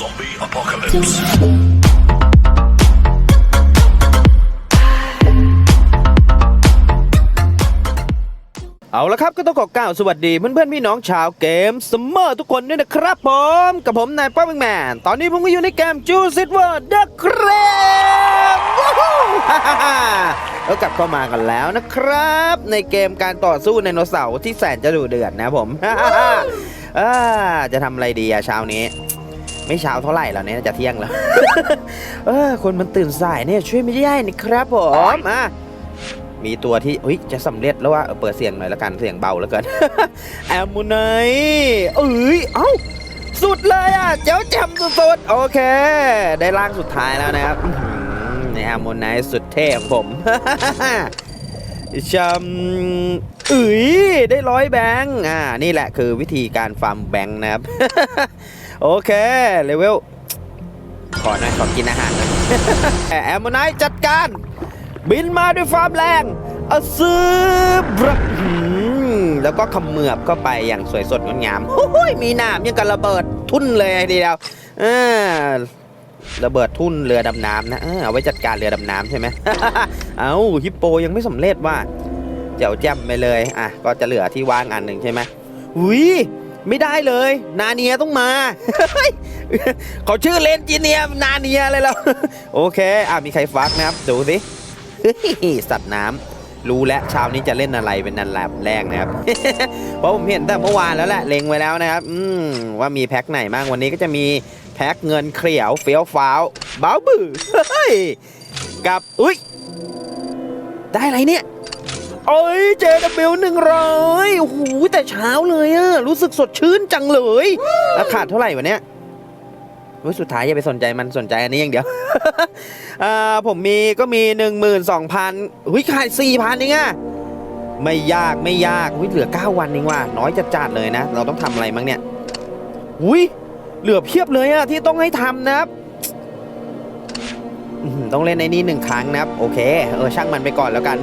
Zombie apocalypse. เอาละครับก็ต้องขอกล่าวสวัสดีเพื่อนๆพี่น้องชาวเกมสมเมอร์ทุกคนด้วยนะครับผม กับผมนายป้าแมงแมน ตอนนี้ผมก็อยู่ในเกมจูซิตเวอร์เดอะครบแล้วกลับเข้ามากันแล้วนะครับ ในเกมการต่อสู้ไดโนเสาร์ที่แสนจะดุเดือดนะผมจะทำอะไรดีอะเช้านี้ ไม่เช้าเท่าไหร่แล้วเนี่ยจะเที่ยงแล้ว เออ คนมันตื่นสายเนี่ยช่วยไม่ได้นะครับผมอะมีตัวที่เฮ้ยจะสำเร็จแล้วว่าเปิดเสียงหน่อยละกันเสียงเบาแล้วกันแอมมูไนเอ้ยเอ้าสุดเลยอะเจ้าแจำสุดๆโอเค ได้ร่างสุดท้ายแล้วนะครับอื้อหือในแอมมูไนสุดเท่ของผมชำเอ้ยได้ร้อยแบงค์อ่านี่แหละคือวิธีการฟาร์มแบงค์นะครับ โอเคเลเวลขอหน่อยขอกินอาหารหน่อยแอมมูไนจัดการ บินมาด้วยความแรงอะซึบระหืมแล้วก็เขมือบเข้าไปอย่างสวยสดงดงามโอ้ยมีหนามยังกับระเบิดทุ่นเลยทีเดียวเออระเบิดทุ่นเรือดำน้ำนะเออเอาไว้จัดการเรือดำน้ำใช่ไหมเอาฮิปโปยังไม่สำเร็จว่าเจ๋วแจ่มไปเลยอะก็จะเหลือที่ว่างอันหนึ่งใช่ไหมหุย ไม่ได้เลย นาเนียต้องมา เขาชื่อเลนจีเนียนาเนียเลยแล้ว โอเค อะมีใครฟักนะครับ ดูสิสัตว์น้ำรู้แล้วเช้านี้จะเล่นอะไรเป็นนันแลบแรกนะครับ เพราะผมเห็นแต่เมื่อวานแล้วแหละเล็งไว้แล้วนะครับ อืมว่ามีแพ็คไหนบ้างวันนี้ก็จะมีแพ็คเงินเขียวเฟี้ยวฟ้าวบ้าบื้อเฮ้ยกับอุ้ยได้อะไรเนี่ย โอ้ยเจดับเบลหนึ่งร้อยโอ้โหแต่เช้าเลยอะรู้สึกสดชื่นจังเลยราคาเท่าไหร่วะเนี่ยว้ยสุดท้ายอย่าไปสนใจมันสนใจอันนี้อย่างเดียว อ่าผมมีก็มี 12,000หุ้ยขาย4,000เองอะไม่ยากไม่ยากหุ้ยเหลือ 9 วันเองว่ะน้อยจัดจัดเลยนะ เราต้องทำอะไรมั้งเนี่ยหุ้ยเหลือเพียบเลยอะที่ต้องให้ทำนะครับต้องเล่นในนี้หนึ่งครั้งนะครับ โอเค เออช่างมันไปก่อนแล้วกัน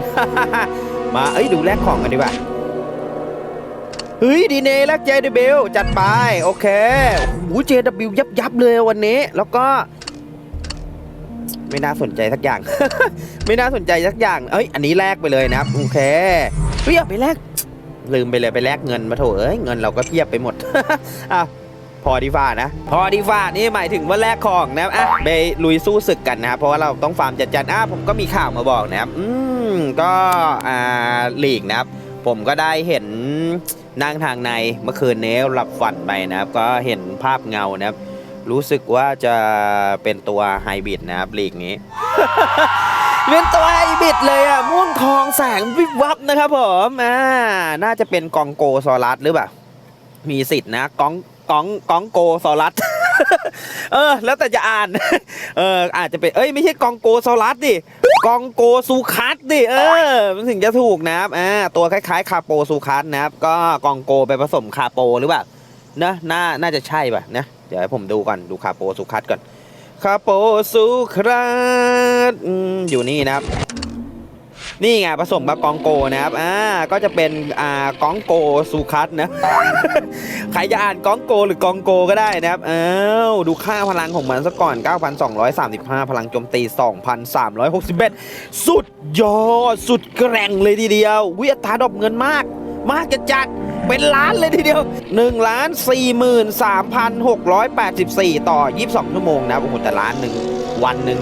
มาเอ้ยดูแลกของกันดีกว่าเฮ้ยดีเนและ JW จัดไป โอเคโอ้โห JW ยับยับเลยวันนี้ แล้วก็ ไม่น่าสนใจสักอย่าง ไม่น่าสนใจสักอย่าง เอ้ย อันนี้แลกไปเลยนะครับ โอเคเฮ้ยเอาไปแลกลืมไปเลยไปแลกเงินมาโถเอ้ยเงินเราก็เพียบไปหมดอะพอดีฟ้านะ พอดีฟ้านี่หมายถึงว่าแลกของนะครับอะไปลุยสู้ศึกกันนะครับเพราะว่าเราต้องฟาร์มจัดจันอะผมก็มีข่าวมาบอกนะครับอืม ก็อ่าลีกนะครับ ผมก็ได้เห็นนั่งทางในเมื่อคืนนี้หลับฝันไปนะครับ ก็เห็นภาพเงานะครับ รู้สึกว่าจะเป็นตัวไฮบริดนะครับลีกนี้ เป็นตัวไฮบริดเลยอะม่วงทองแสงวิบวับนะครับผมอ่าน่าจะเป็นกองโกซอรัสหรือเปล่ามีสิทธิ์นะกองกองกองโกซอรัสเออ แล้วแต่จะอ่าน เอออาจจะเป็นเอ้ยไม่ใช่กองโกซอรัสดิ กองโกซูคัสดิเออ มันถึงจะถูกนะครับอ่าตัวคล้ายๆ คาโปซูคัสนะครับ ก็กองโกไปผสมคาโปหรือเปล่านะน่าน่าจะใช่ป่ะนะเดี๋ยวให้ผมดูก่อนดูคาโปสุคัสก่อนคาโปสุคัสอยู่นี่นะครับ นี่ไงผสมกับกองโกนะครับอ่าก็จะเป็นอ่ากองโกสุคัสนะใครจะอ่านกองโกหรือกองโกก็ได้นะครับอ้าวดูค่าพลังของมันซะก่อน 9,235 พลังโจมตี 2,361 สุดยอด สุดแกร่งเลยทีเดียววิอัตราดอกเงินมากมากจะจัดเป็นล้านเลยทีเดียว1ล้าน43,684 ต่อ 22 ชั่วโมงนะโอ้โหแต่ล้านหนึ่งวันหนึ่ง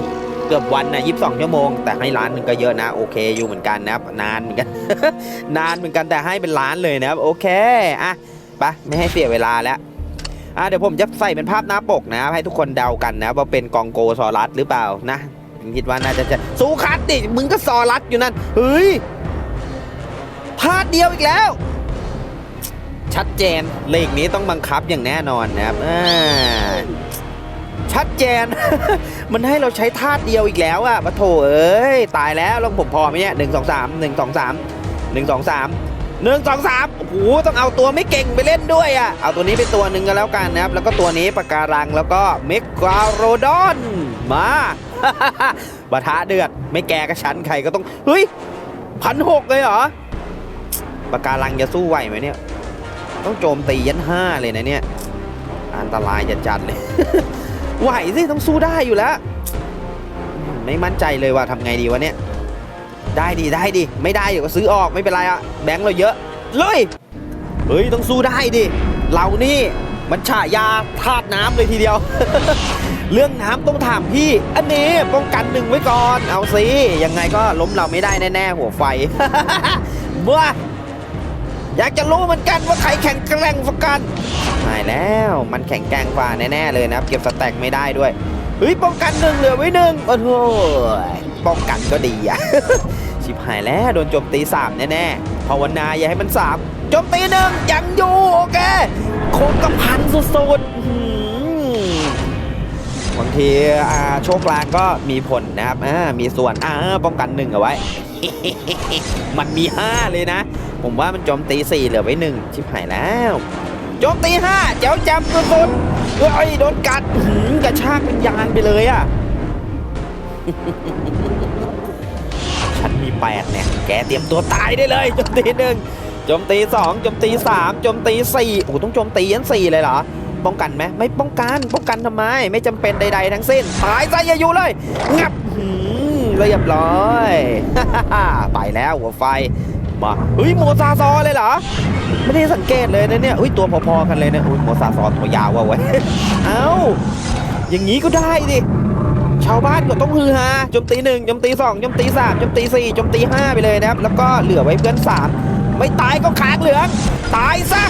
เกือบวันนะ22ชั่วโมง แต่ให้ล้านหนึ่งก็เยอะนะ โอเคอยู่เหมือนกันนะครับ นานเหมือนกัน นานเหมือนกันแต่ให้เป็นล้านเลยนะครับ โอเคอะไปไม่ให้เสียเวลาแล้วอะเดี๋ยวผมจะใส่เป็นภาพหน้าปกนะครับให้ทุกคนเดากันนะว่าเป็นกองโกซอรัสหรือเปล่านะผมคิดว่าน่าจะจะสูคัดดิมึงก็ซอรัสอยู่นั่นเฮ้ยพลาดเดียวอีกแล้ว ชัดเจนเลขนี้ต้องบังคับอย่างแน่นอนนะครับอ่า ชัดเจน มันให้เราใช้ธาตุเดียวอีกแล้วอะปะโถเอ้ย ตายแล้วแล้วผมพอไหมเนี่ยหนึ่งสองสามหนึ่งสองสามหนึ่งสองสามหนึ่งสองสามโอ้โหต้องเอาตัวไม่เก่งไปเล่นด้วยอะเอาตัวนี้เป็นตัวหนึ่งกันแล้วกันนะครับ แล้วก็ตัวนี้ปากการังแล้วก็เมกาโรดอน มาปะทะเดือด ไม่แกก็ชั้นใครก็ต้อง เฮ้ยพันหกเลยเหรอปากการังจะสู้ไหวไหมเนี่ย ต้องโจมตียันห้าเลยนะเนี่ย อันตรายจะจัดเลย ไหวสิต้องสู้ได้อยู่แล้ว ไม่มั่นใจเลยว่าทำไงดีวะเนี่ย ได้ดีได้ดิไม่ได้เดี๋ยวก็ซื้อออกไม่เป็นไรอะแบงค์เราเยอะเลยเฮ้ยต้องสู้ได้ดิเรานี่มันฉายาธาตุน้ำเลยทีเดียว เรื่องน้ำต้องถามพี่ อันนี้ป้องกันหนึ่งไว้ก่อน เอาสิยังไงก็ล้มเราไม่ได้แน่ๆหัวไฟเมื่ อยากจะรู้เหมือนกันว่าใครแข่งแกร่งกว่ากันไม่แล้วมันแข่งแกร่งกว่าแน่ๆเลยนะครับเก็บสแต็กไม่ได้ด้วยเฮ้ยป้องกันหนึ่งเหลือไว้หนึ่งโอ้โหป้องกันก็ดีอะชิบหายแล้วโดนโจมตีสามแน่ๆภาวนาอย่าให้มันสามโจมตีหนึ่งยังอยู่โอเคโคงกระพันสุดๆ บางทีโชคลางก็มีผลนะครับมีส่วนป้องกันหนึ่งเอาไว้ มันมี 5 เลยนะ ผมว่ามันโจมตี4เหลือไว้1ชิบหายแล้วโจมตี5เจ้าจำสุดๆเฮ้ยโดนกัดกระชากเป็นยานไปเลยอะฉันมี8เนี่ย แกเตรียมตัวตายได้เลยโจมตีหนึ่งโจมตี2โจมตี3โจมตี4โอ้ต้องโจมตียัน4เลยเหรอ ป้องกันไหมไม่ป้องกันป้องกันทำไม ไม่จำเป็นใด ๆ ทั้งสิ้นตายซะอย่าอยู่เลยงับหืมเรียบร้อยไปแล้วหัวไฟมาเฮ้ยโมซาซอเลยเหรอไม่ได้สังเกตเลยนะเนี่ยอุ้ยตัวพอๆกันเลยนะอุ้ยโมซาซอตัวยาวว่ะเว้ยเอ้าอย่างนี้ก็ได้ดิชาวบ้านก็ต้องฮือฮาจมตีหนึ่งจมตีสองจมตีสามจมตีสี่จมตีห้าไปเลยนะครับ แล้วก็เหลือไว้เพื่อนสามไม่ตายก็ขางเหลือง ตายซะ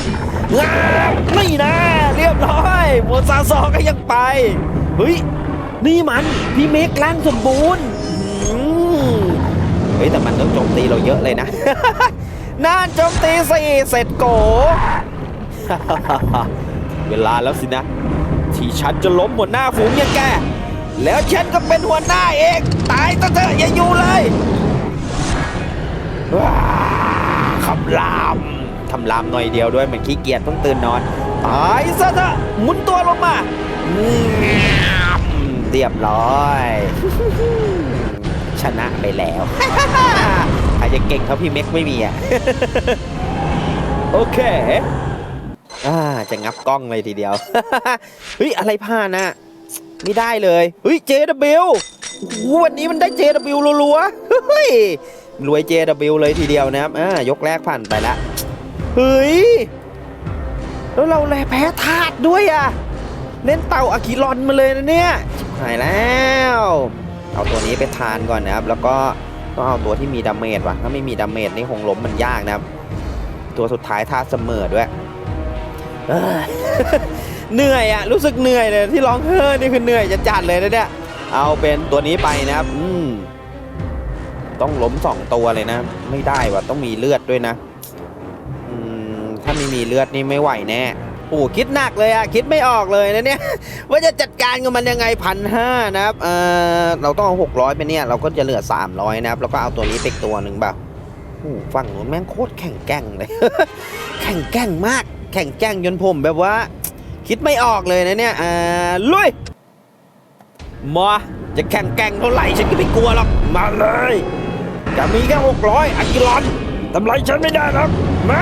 งามไม่นะ เรียบร้อยโมซาซอก็ยังไปเฮ้ยนี่มันพี่เมกร่างสมบูรณ์เฮ้ยแต่มันต้องโจมตีเราเยอะเลยนะน่านโจมตีสี่เสร็จโก เวลาแล้วสินะ ที่ฉันจะล้มหัวหน้าฝูงย่างแก แล้วฉันก็เป็นหัวหน้าเองตายซะเถอะอย่าอยู่เลยคำรามคำรามหน่อยเดียวด้วยเหมือนขี้เกียจเพิ่งตื่นนอน ตายซะเถอะหมุนตัวลงมาเรียบร้อย ชนะไปแล้วใครจะเก่งเท่าพี่เม็กไม่มีอะ โอเคจะงับกล้องเลยทีเดียว เฮ้ย อะไรผ่านอะไม่ได้เลย เฮ้ย JW วันนี้มันได้ JW รัวๆเฮ้ยรวย JW เลยทีเดียวนะครับอ่ายกแรกผ่านไปละ เฮ้ย แล้วเราแลแพ้ธาตุด้วยอะเล่นเต่าอะคิรอนมาเลยนะเนี่ยหายแล้ว เอาตัวนี้ไปทานก่อนนะครับ แล้วก็ต้องเอาตัวที่มีดาเมจว่ะ ถ้าไม่มีดาเมจนี่คงล้มมันยากนะครับ ตัวสุดท้ายท่าเสมอด้วยเอ้ยเหนื่อยอะรู้สึกเหนื่อยเลยที่ร้องเฮ้อนี่คือเหนื่อยจะจัดเลยนะเนี่ยเอาเป็นตัวนี้ไปนะครับ อืมต้องล้มสองตัวเลยนะ ไม่ได้ว่ะต้องมีเลือดด้วยนะ ไม่มีเลือดนี่ไม่ไหวแน่โอ้คิดหนักเลยอะคิดไม่ออกเลยนะเนี่ยว่าจะจัดการกับมันยังไงพันห้านะครับเออเราต้องเอาหกร้อยไปเนี่ยเราก็จะเหลือสามร้อยนะครับแล้วก็เอาตัวนี้ไปตัวหนึ่งแบบโอ้ฝั่งนู้นแม่งโคตรแข่งแกร่งเลย แข่งแกร่งมาก แข่งแกร่งจนผมแบบว่า คิดไม่ออกเลยนะเนี่ยเอ่าลุยมาจะแข่งแกร่งเท่าไหร่ฉันก็ไม่กลัวหรอกมาเลยจะมีแค่หกร้อยอากิรอนทำไรฉันไม่ได้หรอกมา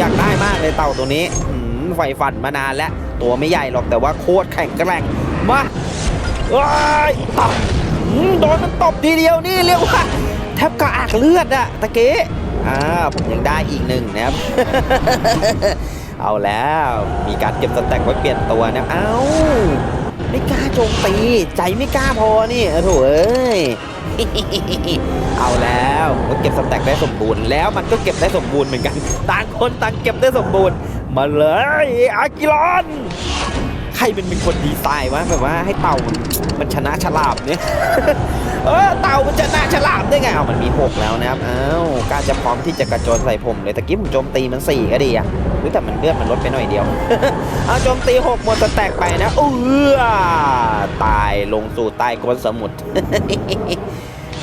อยากได้มากเลยเต่าตัวนี้หืมไฟฝันมานานแล้ว ตัวไม่ใหญ่หรอกแต่ว่าโคตรแข็งแกร่งมาว้ายตบโดนมันตบทีเดียวนี่เรียกว่าแทบกระอักเลือดอะตะเกีอ่าผมยังได้อีกหนึ่งนะครับ เอาแล้วมีการเก็บสแต็กไว้เปลี่ยนตัวนะ เอ้า ไม่กล้าโจมตี ใจไม่กล้าพอนี่โถ่เอ้ยเอาแล้วก็เก็บสแต็กได้สมบูรณ์แล้วมันก็เก็บได้สมบูรณ์เหมือนกัน ต่างคนต่างเก็บได้สมบูรณ์ มาเลยอากิลอน ครเป็นเป็นคนดีไซน์วะแบบว่าให้เต่ามันชนะฉลามเนี่ยเออเต่ามันชนะฉลามได้ไงเอามันมีหกแล้วนะครับอ้าวกล้ารจะพร้อมที่จะกระโจนใส่ผมเลยตะกี้ผมโจมตีมันสี่ก็ดีอะอุ๊ยแต่มันเลือดมันลดไปหน่อยเดียวเอาโจมตีหกหมดสแตกไปนะเออตายลงสู่ใต้ก้นสมุทร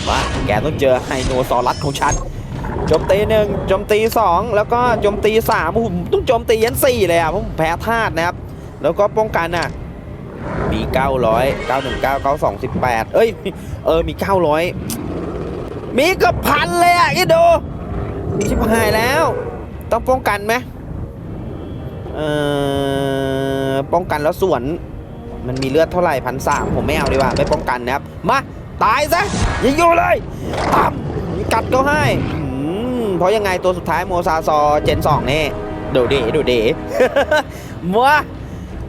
มาแกต้องเจอไฮโนซอรัสของฉันโจมตีหนึ่งโจมตีสองแล้วก็โจมตีสามผมต้องโจมตียันสี่เลยอะเพราะผมแพ้ธาตุนะครับ แล้วก็ป้องกันอะมี 900 919 92 18 เอ้ย เออ มี 900 มีกับพันเลยอะคิดดูชิบหายแล้ว ต้องป้องกันไหมเอ่อ ป้องกันแล้วสวน มันมีเลือดเท่าไหร่พันสามผมไม่เอาดีกว่า ไม่ป้องกันนะครับ มา ตายซะยิงอยู่เลยปั๊มกัดก็ให้ เพราะยังไงตัวสุดท้ายโมซาซอเจนสองนี่ ดูดีดูดีมา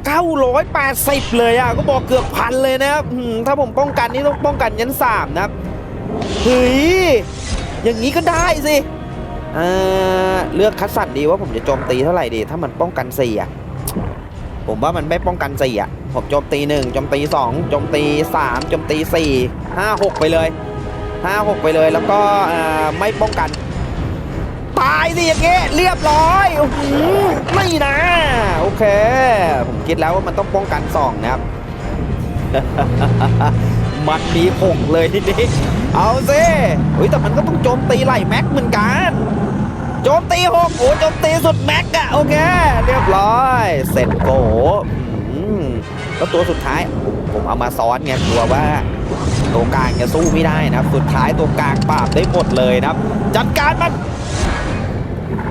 980 เลยอะก็บอกเกือบพันเลยนะครับถ้าผมป้องกันนี่ต้องป้องกันยันสามนะครับเฮ้ยอย่างนี้ก็ได้สิเออเลือกคัดสรรดีว่าผมจะโจมตีเท่าไหร่ดี ถ้ามันป้องกันสี่อะผมว่ามันไม่ป้องกันสี่อะผมโจมตีหนึ่งโจมตีสองโจมตีสามโจมตีสี่ห้าหกไปเลยห้าหกไปเลยแล้วก็ไม่ป้องกันายสิอย่างเงี้ยเรียบร้อยโอ้โหไม่นะโอเค ผมคิดแล้วว่ามันต้องป้องกันสองนะครับมันมีหกเลยทีนี้เอาสิเฮ้ยแต่มันก็ต้องโจมตีไหล่แม็กเหมือนกันโจมตีหกโอ้โจมตีสุดแม็กอะโอเค เรียบร้อย เสร็จโกอืมแล้วตัวสุดท้ายผมเอามาซ้อนไงกลัวว่า ตัวกลางจะสู้ไม่ได้นะ สุดท้ายตัวกลางปราบได้หมดเลยนะครับจัดการมัน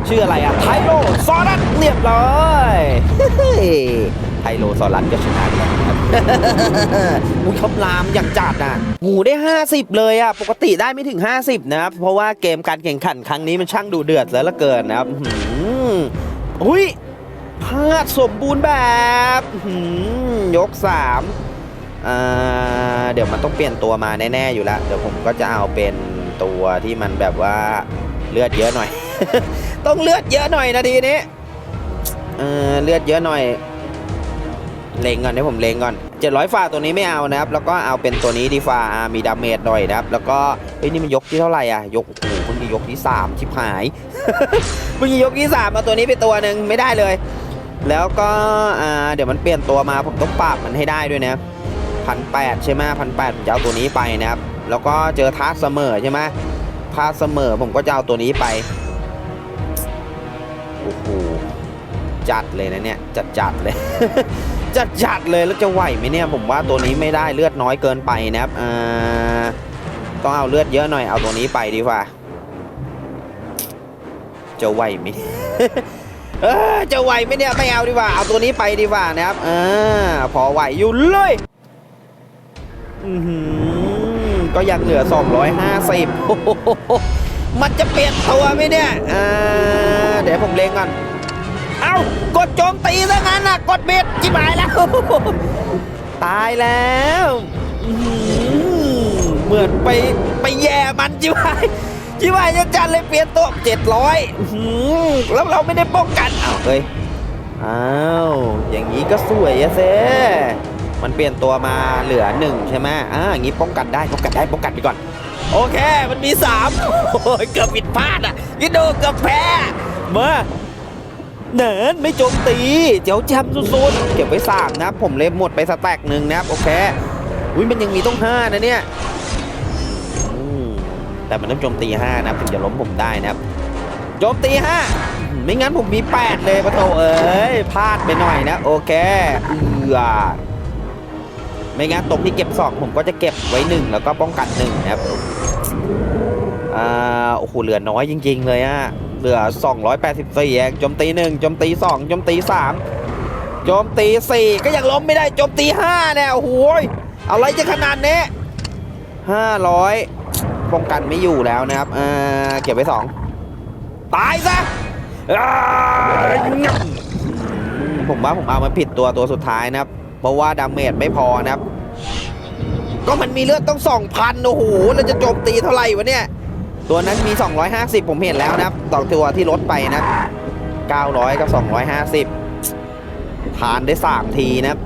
ชื่ออะไรอะไทโรซอรัสเรียบร้อยไทโรซอรัสก็ชนะไปแล้วนะครับอุ้ยคำรามอย่างจัดอะหูได้ 50 เลยอะ ปกติได้ไม่ถึง 50 นะครับ เพราะว่าเกมการแข่งขันครั้งนี้มันช่างดูเดือดแล้วละเกินนะครับอุ้ยพลาดสมบูรณ์แบบยก 3 เดี๋ยวมันต้องเปลี่ยนตัวมาแน่ ๆ อยู่แล้ว เดี๋ยวผมก็จะเอาเป็นตัวที่มันแบบว่าเลือดเยอะหน่อย ต้องเลือดเยอะหน่อยนาทีนี้เออเลือดเยอะหน่อย เลงก่อนให้ผมเลงก่อน700ฝ่าตัวนี้ไม่เอานะครับ แล้วก็เอาเป็นตัวนี้ดีฝ่ามีดาเมจหน่อยนะครับ แล้วก็เฮ้ยนี่มันยกที่เท่าไหร่อะ ยกโอ้โหเพิ่งจะยกที่3ชิบหายเพิ่งจะยกที่3เอาตัวนี้ไปตัวหนึ่งไม่ได้เลย แล้วก็อ่าเดี๋ยวมันเปลี่ยนตัวมาผมต้องปราบมันให้ได้ด้วยนะพันแปดใช่ไหมพันแปดผมจะเอาตัวนี้ไปนะครับ แล้วก็เจอท้าเสมอใช่ไหมท้าเสมอผมก็จะเอาตัวนี้ไป อ้โหจัดเลยนะเนี่ยจัดจัดๆเลย จัดจัดๆเลยแล้วจะไหวไหมเนี่ยผมว่าตัวนี้ไม่ได้เลือดน้อยเกินไปนะครับอ่าต้องเอาเลือดเยอะหน่อยเอาตัวนี้ไปดีกว่าจะไหวไหมเออจะไหวไหมเนี่ยไม่เอาดีกว่าเอาตัวนี้ไปดีกว่านะครับอ่าพอไหวอยู่เลยอือหือก็ยังเหลือ 250โอ้โห มันจะเปลี่ยนตัวไหมเนี่ยอ่าเดี๋ยวผมเล็งก่อน เอ้ากดโจมตีซะงั้นน่ะกดเบ็ดจิบหายแล้ว ตายแล้วอื้อหือเหมือนไปไปแย่มันจิบหายจิบหายจะจัดเลยเปลี่ยนตัวเจ็ดร้อยแล้วเราไม่ได้ป้องกันอ้าวเฮ้ยอ้าวอย่างนี้ก็สวยอะเซมันเปลี่ยนตัวมาเหลือหนึ่งใช่ไหมอ่าอย่างนี้ป้องกันได้ป้องกันได้ป้องกันไปก่อน โอเค มันมีสามโอ้ยเกือบผิดพลาดอะยินดูเกือบแพ้มาเนินไม่โจมตีเจ้าแจมสุดๆ เก็บไว้สามนะครับผมเลยหมดไปสแต็กหนึ่งนะครับโอเคอุ้ยมันยังมีต้องห้านะเนี่ยแต่มันต้องโจมตีห้านะถึงจะล้มผมได้นะครับโจมตีห้าไม่งั้นผมมีแปดเลยปะโถเอ้ยพลาดไปหน่อยนะ โอเคเอือ ไม่งั้นตรงที่เก็บสองผมก็จะเก็บไว้หนึ่งแล้วก็ป้องกันหนึ่งนะครับอ่าโอ้โหเหลือน้อยจริง ๆ เลยอะเหลือ 284เองโจมตีหนึ่งโจมตีสองโจมตีสามโจมตีสี่ก็ยังล้มไม่ได้โจมตีห้าเนี่ยโอ้โหอะไรจะขนาดนี้ห้าร้อยป้องกันไม่อยู่แล้วนะครับเอ่าเก็บไว้สองตายซะผมว่าผมเอามาผิดตัวตัวสุดท้ายนะครับ เพราะว่าดาเมจไม่พอนะครับ ก็มันมีเลือดต้องสองพันโอ้โหแล้วจะโจมตีเท่าไหร่วะเนี่ย ตัวนั้นมี 250 ผมเห็นแล้วนะครับต่อตัวที่ลดไปนะ 900 กับ 250ทานได้ 3 ทีนะครับ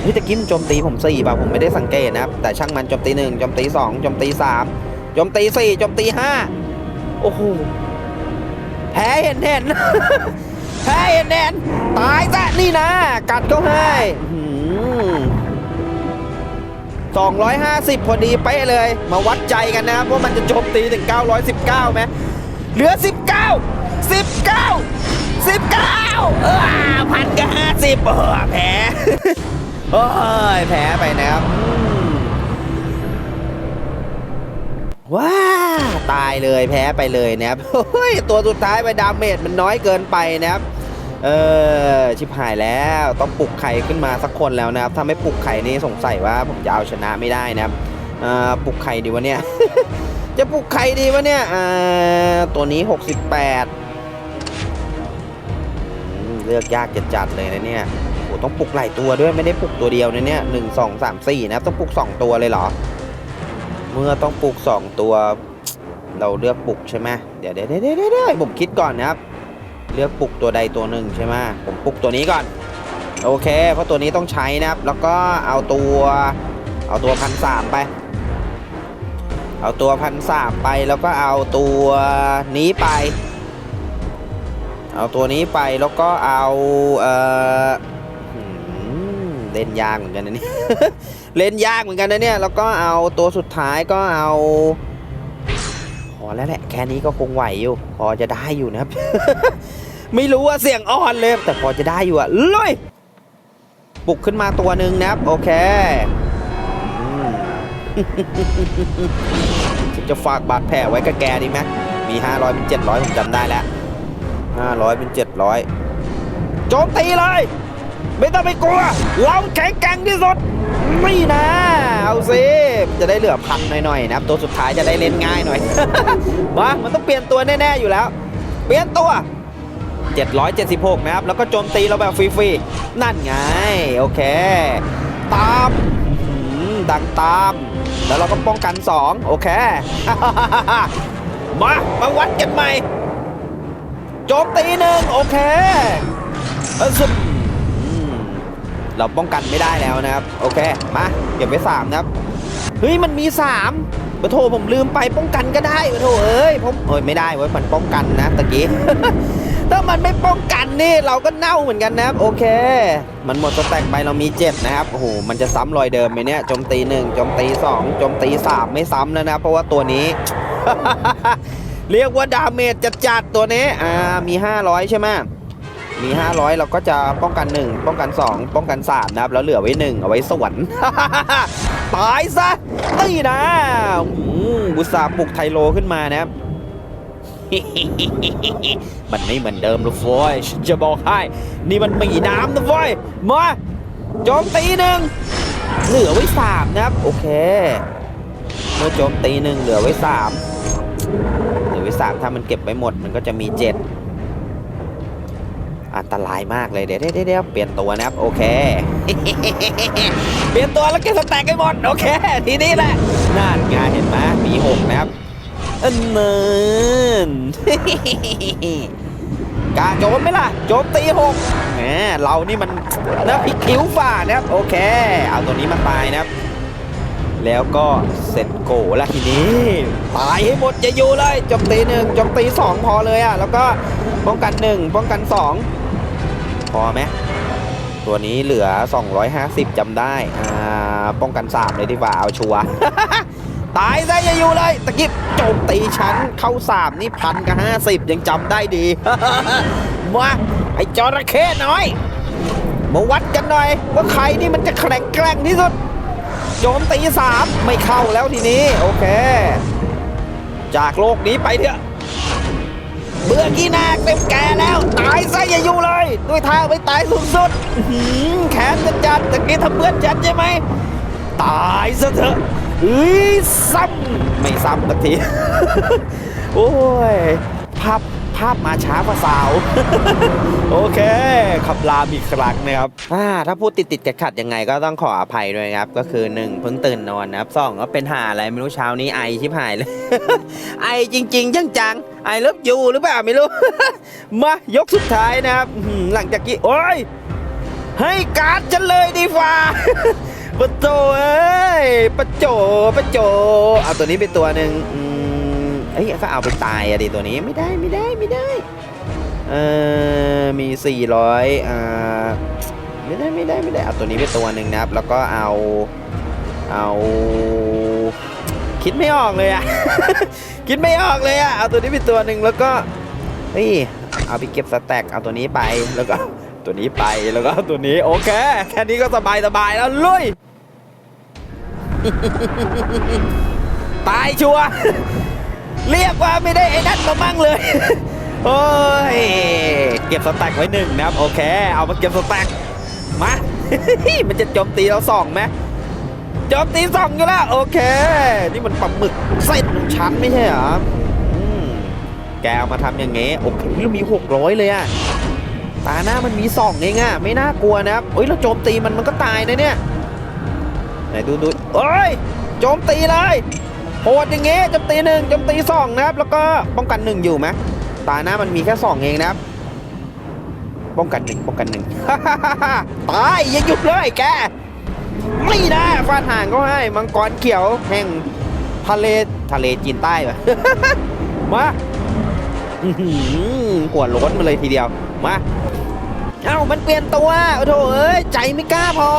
เฮ้ยตะกี้มันโจมตีผม4ป่ะผมไม่ได้สังเกตนะครับ แต่ช่างมันโจมตี1โจมตี2โจมตี3โจมตี4โจมตี5โอ้โหแพ้เห็นเห็น แพ้เห็นเห็นตายซะนี่นะ กัดก็ให้สอื้อยหือ250พอดีเป๊ะเลย มาวัดใจกันนะครับว่ามันจะจมตีถึง919ไหมเหลือ19 19 19เออพันกับห้าสิบเออแพ้โอ้ยแพ้ไปนะครับว้าตายเลยแพ้ไปเลยนะครับเฮ้ยตัวสุดท้ายไปดาเมจมันน้อยเกินไปนะครับ เออชิบหายแล้วต้องปลุกไข่ขึ้นมาสักคนแล้วนะครับ ถ้าไม่ปลุกไข่นี่สงสัยว่าผมจะเอาชนะไม่ได้นะครับปลุกไข่ดีวะเนี่ย จะปลุกไข่ดีวะเนี่ยตัวนี้ 68 เลือกยากจัดจัดๆเลยนะเนี่ยโอ้ต้องปลุกหลายตัวด้วยไม่ได้ปลุกตัวเดียวนะเนี่ยหนึ่งสองสามสี่นะครับต้องปลุกสองตัวเลยเหรอ เมื่อต้องปลุกสองตัว เราเลือกปลุกใช่ไหมเดี๋ยวเดี๋ยวเดี๋ยวเดี๋ยวเดี๋ยวผมคิดก่อนนะครับ เลือกปลุกตัวใดตัวหนึ่งใช่ไหมผมปลุกตัวนี้ก่อน โอเค เพราะตัวนี้ต้องใช้นะครับ แล้วก็เอาตัวเอาตัวพันสามไป เอาตัวพันสามไปแล้วก็เอาตัวนี้ไป เอาตัวนี้ไปแล้วก็เอาเออเล่นยากเหมือนกันนะเนี่ยเล่นยากเหมือนกันนะเนี่ยแล้วก็เอาตัวสุดท้ายก็เอา อแล้วแหละแค่นี้ก็คงไหวอยู่ พอจะได้อยู่นะครับ ไม่รู้ว่าเสียงอ่อนเลย แต่พอจะได้อยู่อะลุยปลุกขึ้นมาตัวหนึ่งนะครับโอเคอืมจะฝากบาดแผลไว้กับแกดีไหมมี 500 เป็น 700 ผมจำได้แล้ว 500 เป็น 700 โจมตีเลย ไม่ต้องไปกลัว เราแข็งแกร่งที่สุดไม่นะ เอาสิจะได้เหลือพันหน่อยๆนะครับ ตัวสุดท้ายจะได้เล่นง่ายหน่อย มา มันต้องเปลี่ยนตัวแน่ๆอยู่แล้ว เปลี่ยนตัว 776 นะครับ แล้วก็โจมตีเราแบบฟรีๆ นั่นไง โอเค ตามดังตาม แล้วเราก็ป้องกัน 2 โอเค มา มาวัดกันใหม่ โจมตีหนึ่งโอเคเออซึมอืม เราป้องกันไม่ได้แล้วนะครับ โอเค มาเก็บไว้สามนะครับ เฮ้ย มันมีสามปะโถผมลืมไปป้องกันก็ได้ปะโถเอ้ยผมเอ้ยไม่ได้เว้ยมันป้องกันนะตะกี้ถ้ามันไม่ป้องกันนี่เราก็เน่าเหมือนกันนะครับ โอเค มันหมดสแต็กไปเรามีเจ็ดนะครับโอ้โหมันจะซ้ำรอยเดิมไหมเนี่ยโจมตีหนึ่งโจมตีสองโจมตีสามไม่ซ้ำแล้วนะ เพราะว่าตัวนี้ เรียกว่าดาเมจจัดจัดๆตัวนี้อ่ามี 500 ใช่ไหม มี 500 เราก็จะป้องกัน 1 ป้องกัน 2 ป้องกัน 3 นะครับ แล้วเหลือไว้ 1 เอาไว้สวน ตายซะนี่นะอืมบุษาปลุกไทโลขึ้นมานะครับมันไม่เหมือนเดิมหรอกโว้ยจะบอกให้นี่มันมีน้ำนะโว้ยมาโจมตีหนึ่งเหลือไว้สามนะครับ โอเค เมื่อโจมตีหนึ่งเหลือไว้สามเหลือไว้สามถ้ามันเก็บไว้หมดมันก็จะมีเจ็ด อันตรายมากเลยเดี๋ยวเดี๋ยวเดี๋ยวเปลี่ยนตัวนะครับ โอเค เปลี่ยนตัวแล้วเก็บสแต็กให้หมด โอเค ทีนี้แหละนั่นไงเห็นไหมมีหกนะครับอันนั้นก้าโจมไหมล่ะ โจมตีหกแหมเรานี่มันนะพิคิ้วฝ่านะครับ โอเค เอาตัวนี้มาตายนะครับ แล้วก็เสร็จโกแล้วทีนี้ตายให้หมดจะอยู่เลยโจมตีหนึ่งโจมตีสองพอเลยอะ แล้วก็ป้องกันหนึ่งป้องกันสอง พอไหมตัวนี้เหลือ 250จำได้อ่าป้องกัน3เลยดีกว่าเอาชัวร์ตายซะอย่าอยู่เลยตะกี้โจมตีฉันเข้าสามนี่พันกับห้าสิบยังจำได้ดีมาไอ้จระเข้น้อยมาวัดกันหน่อยว่าใครนี่มันจะแข็งแกร่งที่สุดโจมตีสามไม่เข้าแล้วทีนี้ โอเค จากโลกนี้ไปเถอะ เบื่อกี้นาเต็มแก่แล้ว ตายซะอย่าอยู่เลย ด้วยทาไม่ตายสูงสุดแขนจะจัดตะกี้ทำเพื่อนฉันใช่ไหม ตายซะเถอะเฮ้ยซ้ำไม่ซ้ำสักที โอ้ยภาพ ภาพมาช้ากว่าสาว โอเคขับลามอีกครั้งนะครับอ่าถ้าพูดติดติดๆขัดๆยังไงก็ต้องขออภัยด้วยครับ ก็คือ1เพิ่งตื่นนอนนะครับสองก็เป็นหาอะไรไม่รู้เช้านี้ไอชิบหายเลย ไอจริงๆจังจังๆไอเลิฟยูหรือเปล่าไม่รู้ มายกสุดท้ายนะครับอื้อหือหลังจากกี้โอ้ยให้การ์ดฉันเลยดีฟ้าปะโจเอ้ยปะโจปะโจเอาตัวนี้เป็นตัวหนึ่ง อืมเอ้ยก็เอาไปตายอะดิตัวนี้ไม่ได้ไม่ได้ไม่ได้เออมี 400อ่าไม่ได้ไม่ได้ไม่ได้เอาตัวนี้เป็นตัวหนึ่งนะครับ แล้วก็เอาเอา คิดไม่ออกเลยอะคิดไม่ออกเลยอะเอาตัวนี้เป็นตัวหนึ่งแล้วก็เฮ้ยเอาไปเก็บสแต็กเอาตัวนี้ไปแล้วก็ตัวนี้ไปแล้วก็ตัวนี้โอเคแค่นี้ก็สบายสบายแล้วลุยตายชัวร์ เรียกว่าไม่ได้ไอ้นั่นมามั่งเลย โอ้ย เก็บสแต็กไว้หนึ่งนะครับ โอเค เอามาเก็บสแต็กมา มันจะโจมตีเราสองไหมโจมตีสองอยู่แล้ว โอเค นี่มันปลาหมึกเส้นของฉันไม่ใช่เหรอแกเอามาทำอย่างงี้โอเคเรามี 600 เลยอะตาหน้ามันมีสองเองอะไม่น่ากลัวนะครับเฮ้ย เราโจมตีมันมันก็ตายนะเนี่ย ไหนดูดูเอ้ย โจมตีเลย โหดอย่างงี้โจมตีหนึ่งจมตีสองนะครับ แล้วก็ป้องกันหนึ่งอยู่ไหมตาหน้ามันมีแค่สองเองนะครับ ป้องกันหนึ่งป้องกันหนึ่งตายอยังหยุดเลยแกไม่ได้ฟาดห่างก็ให้มังกรเขียวแห่งทะเลทะเลจีนใต้ปะมาอื้อหือหัวโล้นมาเลยทีเดียวมาเอ้ามันเปลี่ยนตัวโอ้โถเอ้ยใจไม่กล้าพอ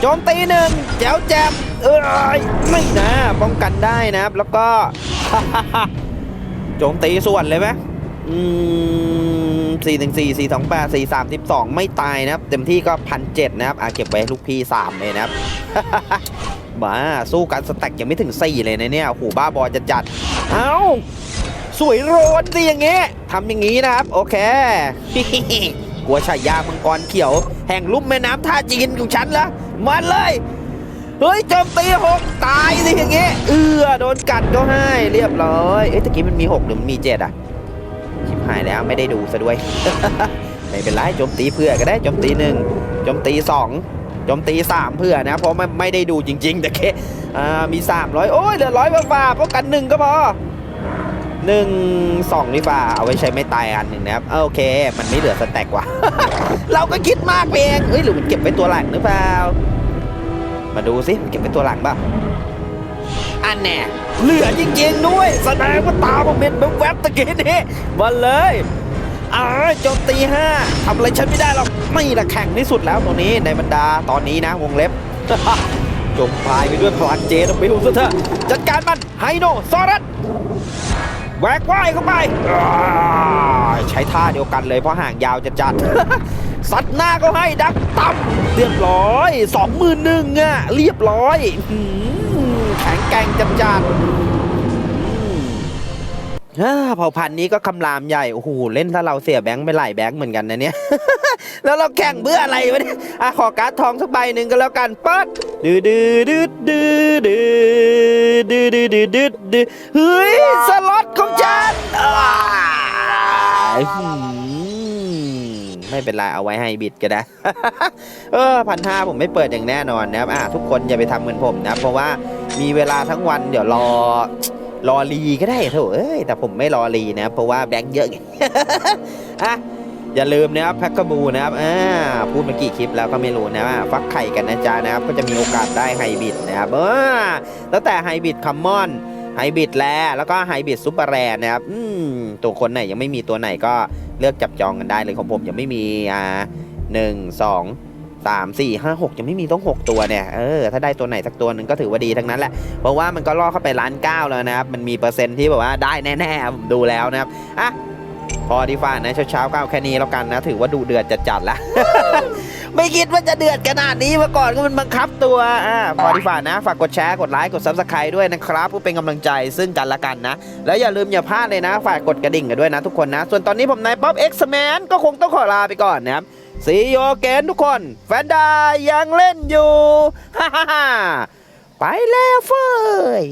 โจมตีหนึ่งแจ๋วแจมเอ้ยไม่นะป้องกันได้นะครับ แล้วก็โจมตีส่วนเลยไหมอืมสี่หนึ่งสี่สี่สองแปดสี่สามสิบสองไม่ตายนะครับ เต็มที่ก็พันเจ็ดนะครับอะเก็บไว้ลูกพี่สามเลยนะครับบ้าสู้กันสแต็กยังไม่ถึงสี่เลยนะเนี่ยโอ้โหบ้าบอจะจัดเอ้าสวยโรนสิอย่างเงี้ทำอย่างงี้นะครับ โอเคกลัวฉายามังกรเขียว แห่งลุ่มแม่น้ำท่าจีนของฉันละ มาเลย เฮ้ยโจมตีหกตายสิอย่างเงี้ยเอือโดนกัดก็ให้เรียบร้อยเอ้ยตะกี้มันมีหกหรือมันมีเจ็ดอะชิบหายแล้วไม่ได้ดูซะด้วย ไม่เป็นไรโจมตีเพื่อก็ได้โจมตีหนึ่งโจมตีสองโจมตีสามเพื่อนะเพราะไม่ไม่ได้ดูจริงๆแต่แค่อ่ามีสามร้อยโอ้ยเหลือร้อยฝ่าๆเพราะกันหนึ่งก็พอ หนึ่งสองนี่ฝ่าเอาไว้ใช้ไม่ตายอันหนึ่งนะครับโอเค มันไม่เหลือสแต็กว่ะเราก็คิดมากเองเอ้ยหรือมันเก็บไว้ตัวหลังหรือเปล่า มาดูสิมันเก็บไว้ตัวหลังเปล่าอันแน่เหลือจริงๆด้วยแสดงว่าตาผมเป็นแวบๆตะกี้นี้มาเลยอ่าโจมตีห้าทำอะไรฉันไม่ได้หรอกไม่ละแข่งที่สุดแล้วตรงนี้ในบรรดาตอนนี้นะวงเล็บจมพายไปด้วยพลังเจต้องไปดูซะเถอะจัดการมันไฮโนซอรัส แหวกว่ายเข้าไป ใช้ท่าเดียวกันเลยเพราะห่างยาวจะจัดสัตว์หน้าก็ให้ดักตั้มเรียบร้อยสองหมื่นหนึ่งอะเรียบร้อยแข็งแกร่งจัดจัด เผ่าพันธุ์นี้ก็คำรามใหญ่ โอ้โห เล่นถ้าเราเสียแบงค์ไปหลายแบงค์เหมือนกันนะเนี่ย แล้วเราแข่งเบื่ออะไรวะเนี่ยอะขอการ์ดทองสักใบหนึ่งก็แล้วกันปิดดืดดืดดืดดืดดืดดืดดืดดืดดืดเฮ้ย สล็อตของฉันไม่เป็นไรเอาไว้ให้บิดก็ได้ เออพันห้าผมไม่เปิดอย่างแน่นอนนะครับอะทุกคนอย่าไปทำเหมือนผมนะ เพราะว่ามีเวลาทั้งวันเดี๋ยวรอ รอรีก็ได้โถเอ้ยแต่ผมไม่รอรีนะเพราะว่าแบงค์เยอะไงอะอย่าลืมนะครับแพ็กกบูนะครับอ่าพูดมากี่คลิปแล้วก็ไม่รู้นะว่าฟักไข่กันนะจ๊ะนะครับ ก็จะมีโอกาสได้ไฮบิดนะครับเออตั้งแต่ไฮบิดคัมมอนไฮบิดแลแล้วก็ไฮบิดซูเปอร์แรนะครับอืมตัวคนไหนยังไม่มีตัวไหนก็เลือกจับจองกันได้เลยของผมยังไม่มีอ่าหนึ่งสอง สามสี่ห้าหกยังไม่มีต้องหกตัวเนี่ยเออถ้าได้ตัวไหนสักตัวหนึ่งก็ถือว่าดีทั้งนั้นแหละเพราะว่ามันก็ล่อเข้าไปล้านเก้าแล้วนะครับมันมีเปอร์เซ็นต์ที่แบบว่าได้แน่ๆผมดูแล้วนะครับอะพอดีฟ้านะเช้าๆก็เอาแค่นี้แล้วกันนะ ถือว่าดูเดือดจัดๆแล้วไม่คิดว่าจะเดือดขนาดนี้มาก่อนก็มันบังคับตัวอะพอดีฟ้านะ ฝากกดแชร์กดไลค์กด subscribe ด้วยนะครับเพื่อเป็นกำลังใจซึ่งกันและกันนะ แล้วอย่าลืมอย่าพลาดเลยนะ ฝากกดกระดิ่งกันด้วยนะทุกคนนะ ส่วนตอนนี้ผมนายป๊อปเอ็กซ์แมนก็คงต้องขอลาไปก่อนนะครับ ซีโอเกนทุกคน แฟนดายังเล่นอยู่ ฮ่าฮ่าฮ่าไปแล้วเฟ้ย